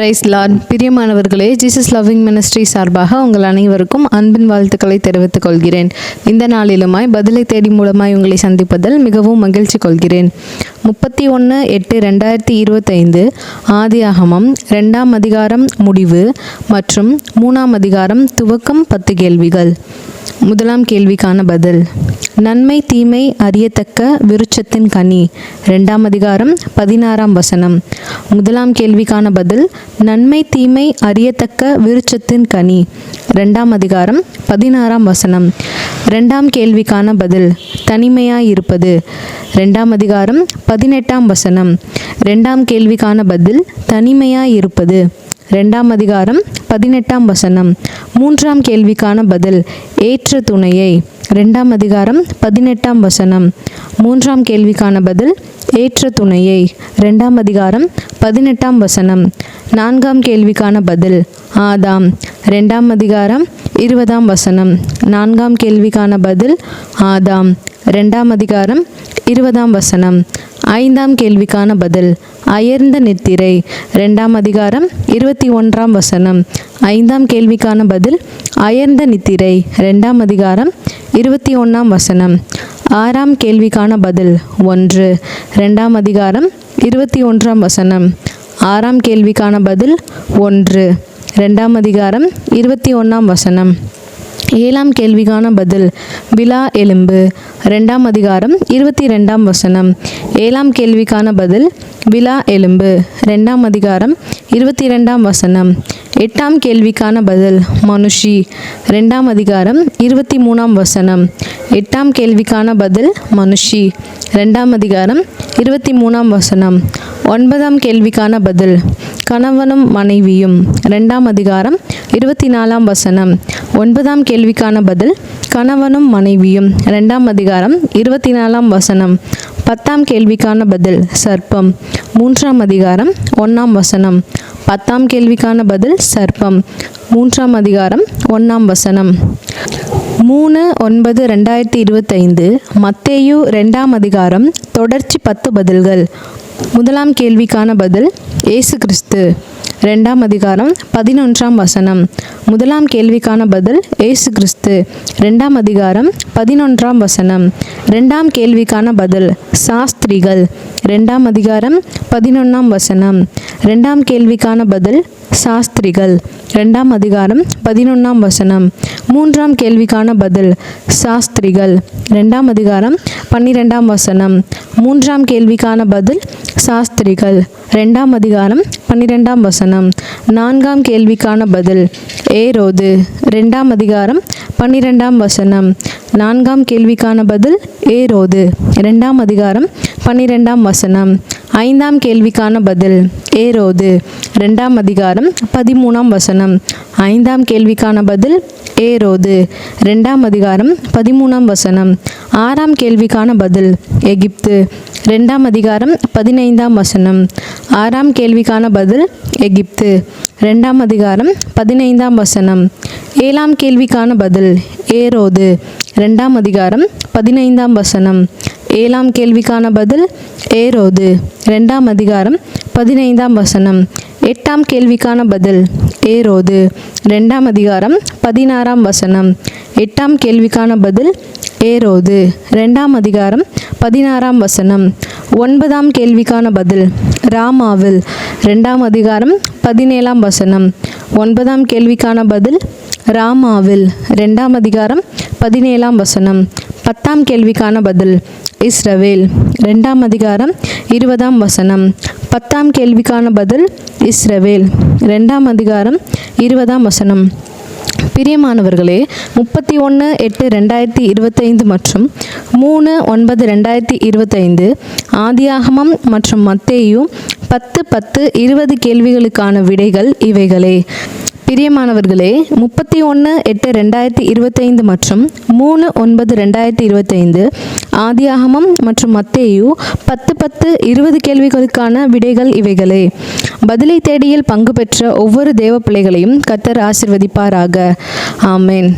Price Lord பிரியமானவர்களே Jesus loving ministry சார்பாக உங்கள் அனைவருக்கும் அன்பின் வாழ்த்துக்களை தெரிவித்துக் கொள்கிறேன். இந்த நாளிலுமாய் பதிலை தேடி மூலமாய் உங்களை சந்திப்பதில் மிகவும் மகிழ்ச்சி கொள்கிறேன். முப்பத்தி ஒன்று எட்டு ரெண்டாயிரத்தி இருபத்தைந்து ஆதியாகமம் ரெண்டாம் அதிகாரம் முடிவு மற்றும் மூணாம் அதிகாரம் துவக்கம் பத்து கேள்விகள். முதலாம் கேள்விக்கான பதில். நன்மை தீமை அறியத்தக்க விருட்சத்தின் கனி. ரெண்டாம் அதிகாரம் பதினாறாம் வசனம். முதலாம் கேள்விக்கான பதில் நன்மை தீமை அறியத்தக்க விருட்சத்தின் கனி. ரெண்டாம் அதிகாரம் பதினாறாம் வசனம். ரெண்டாம் கேள்விக்கான பதில் தனிமையாய் இருப்பது ரெண்டாம் அதிகாரம் பதினெட்டாம் வசனம். ரெண்டாம் கேள்விக்கான பதில் தனிமையாய் இருப்பது ரெண்டாம் அதிகாரம் பதினெட்டாம் வசனம். மூன்றாம் கேள்விக்கான பதில் ஏற்ற துணையை. ரெண்டாம் அதிகாரம் பதினெட்டாம் வசனம். மூன்றாம் கேள்விக்கான பதில் ஏற்ற துணையை. ரெண்டாம் அதிகாரம் பதினெட்டாம் வசனம். நான்காம் கேள்விக்கான பதில் ஆதாம். ரெண்டாம் அதிகாரம் இருபதாம் வசனம். நான்காம் கேள்விக்கான பதில் ஆதாம். ரெண்டாம் அதிகாரம் இருபதாம் வசனம். ஐந்தாம் கேள்விக்கான பதில் அயர்ந்த நித்திரை ரெண்டாம் அதிகாரம் இருபத்தி ஒன்றாம் வசனம். ஐந்தாம் கேள்விக்கான பதில் அயர்ந்த நித்திரை ரெண்டாம் அதிகாரம் இருபத்தி ஒன்றாம் வசனம். ஆறாம் கேள்விக்கான பதில் ஒன்று ரெண்டாம் அதிகாரம் இருபத்தி ஒன்றாம் வசனம். ஆறாம் கேள்விக்கான பதில் ஒன்று ரெண்டாம் அதிகாரம் இருபத்தி ஒன்றாம் வசனம். ஏழாம் கேள்விக்கான பதில் விலா எலும்பு. ரெண்டாம் அதிகாரம் இருபத்தி ரெண்டாம் வசனம். ஏழாம் கேள்விக்கான பதில் விலா எலும்பு. ரெண்டாம் அதிகாரம் இருபத்தி ரெண்டாம் வசனம். எட்டாம் கேள்விக்கான பதில் மனுஷி. ரெண்டாம் அதிகாரம் இருபத்தி மூணாம் வசனம். எட்டாம் கேள்விக்கான பதில் மனுஷி. ரெண்டாம் அதிகாரம் இருபத்தி மூணாம் வசனம். ஒன்பதாம் கேள்விக்கான பதில் கணவனும் மனைவியும். ரெண்டாம் அதிகாரம் இருபத்தி நாலாம் வசனம். ஒன்பதாம் கேள்விக்கான பதில் கணவனும் மனைவியும். ரெண்டாம் அதிகாரம் இருபத்தி நாலாம் வசனம். பத்தாம் கேள்விக்கான பதில் சர்ப்பம். மூன்றாம் அதிகாரம் ஒன்றாம் வசனம். பத்தாம் கேள்விக்கான பதில் சர்ப்பம். மூன்றாம் அதிகாரம் ஒன்றாம் வசனம். மூணு ஒன்பது ரெண்டாயிரத்தி இருபத்தைந்து மத்தேயு ரெண்டாம் அதிகாரம் தொடர்ச்சி பத்து பதில்கள். முதலாம் கேள்விக்கான பதில் ஏசு கிறிஸ்து. ரெண்டாம் அதிகாரம் பதினொன்றாம் வசனம். முதலாம் கேள்விக்கான பதில் ஏசு கிறிஸ்து. ரெண்டாம் அதிகாரம் பதினொன்றாம் வசனம். ரெண்டாம் கேள்விக்கான பதில் சாஸ்திரிகள். ரெண்டாம் அதிகாரம் பதினொன்றாம் வசனம். ரெண்டாம் கேள்விக்கான பதில் சாஸ்திரிகள். ரெண்டாம் அதிகாரம் பதினொன்றாம் வசனம். மூன்றாம் கேள்விக்கான பதில் சாஸ்திரிகள். ரெண்டாம் அதிகாரம் பன்னிரெண்டாம் வசனம். மூன்றாம் கேள்விக்கான பதில் சாஸ்திரிகள். ரெண்டாம் அதிகாரம் பன்னிரெண்டாம் வசனம். நான்காம் கேள்விக்கான பதில் ஏரோது. ரெண்டாம் அதிகாரம் பன்னிரெண்டாம் வசனம். நான்காம் கேள்விக்கான பதில் ஏரோது. ரெண்டாம் அதிகாரம் பன்னிரெண்டாம் வசனம். ஐந்தாம் கேள்விக்கான பதில் ஏரோது. ரெண்டாம் அதிகாரம் பதிமூணாம் வசனம். ஐந்தாம் கேள்விக்கான பதில் ஏரோது. ரெண்டாம் அதிகாரம் பதிமூணாம் வசனம். ஆறாம் கேள்விக்கான பதில் எகிப்து. ரெண்டாம் அதிகாரம் பதினைந்தாம் வசனம். ஆறாம் கேள்விக்கான பதில் எகிப்து. ரெண்டாம் அதிகாரம் பதினைந்தாம் வசனம். ஏழாம் கேள்விக்கான பதில் ஏரோது. ரெண்டாம் அதிகாரம் பதினைந்தாம் வசனம். ஏழாம் கேள்விக்கான பதில் ஏரோது. ரெண்டாம் அதிகாரம் பதினைந்தாம் வசனம். எட்டாம் கேள்விக்கான பதில் ஏரோது. ரெண்டாம் அதிகாரம் பதினாறாம் வசனம். எட்டாம் கேள்விக்கான பதில் ஏரோது. ரெண்டாம் அதிகாரம் பதினாறாம் வசனம். ஒன்பதாம் கேள்விக்கான பதில் ராமாவில். ரெண்டாம் அதிகாரம் பதினேழாம் வசனம். ஒன்பதாம் கேள்விக்கான பதில் ராமாவில். ரெண்டாம் அதிகாரம் பதினேழாம் வசனம். பத்தாம் கேள்விக்கான பதில் இஸ்ரவேல். ரெண்டாம் அதிகாரம் இருபதாம் வசனம். பத்தாம் கேள்விக்கான பதில் இஸ்ரவேல். ரெண்டாம் அதிகாரம் இருபதாம் வசனம். பிரியமானவர்களே முப்பத்தி ஒன்று எட்டு ரெண்டாயிரத்தி இருபத்தைந்து மற்றும் மூணு ஒன்பது ரெண்டாயிரத்தி இருபத்தைந்து ஆதியாகமம் மற்றும் மத்தேயும் பத்து பத்து இருபது கேள்விகளுக்கான விடைகள் இவைகளே. பிரியமானவர்களே முப்பத்தி ஒன்று எட்டு ரெண்டாயிரத்தி இருபத்தைந்து மற்றும் மூணு ஒன்பது ரெண்டாயிரத்தி இருபத்தைந்து ஆதியாகமம் மற்றும் மத்தேயு பத்து பத்து இருபது கேள்விகளுக்கான விடைகள் இவைகளே. பதிலை தேடியில் பங்கு பெற்ற ஒவ்வொரு தேவ பிள்ளைகளையும் கத்தர் ஆசிர்வதிப்பாராக. ஆமேன்.